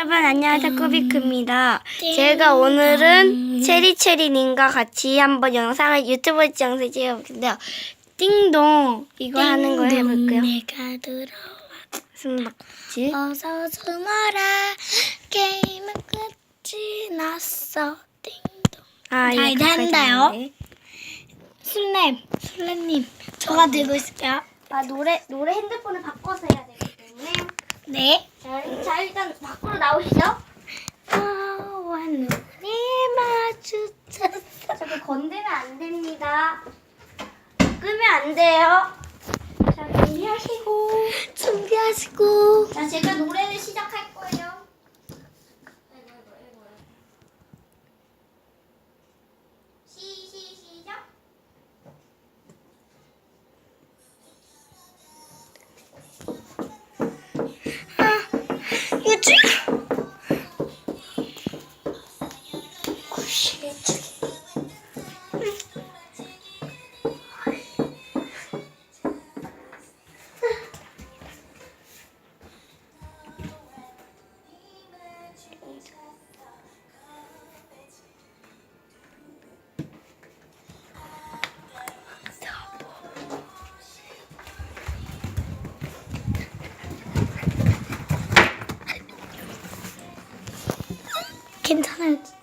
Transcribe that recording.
여러분 안녕하세요 꾸비크입니다. 띵. 제가 오늘은 체리체리님과 같이 한번 영상을 유튜브 영상 찍어볼 텐데요. 띵동 이거 하는 거 해볼게요. 내가 들어와 숨바꼭질. 어서 숨어라 게임은 끝이 났어 띵동 아 자, 이거 이제 가까이 한다요. 가는데. 술래 술래님 저가 들고 있을게요 아 노래 노래 핸드폰을 바꿔서 해야 때문에 네 자, 자 일단 밖으로 나오시죠. 너와 눈이 마주쳤어 저기 건드면 안 됩니다. 끄면 안 돼요. 자 준비하시고. 준비하시고 자 제가 노래 괜찮아요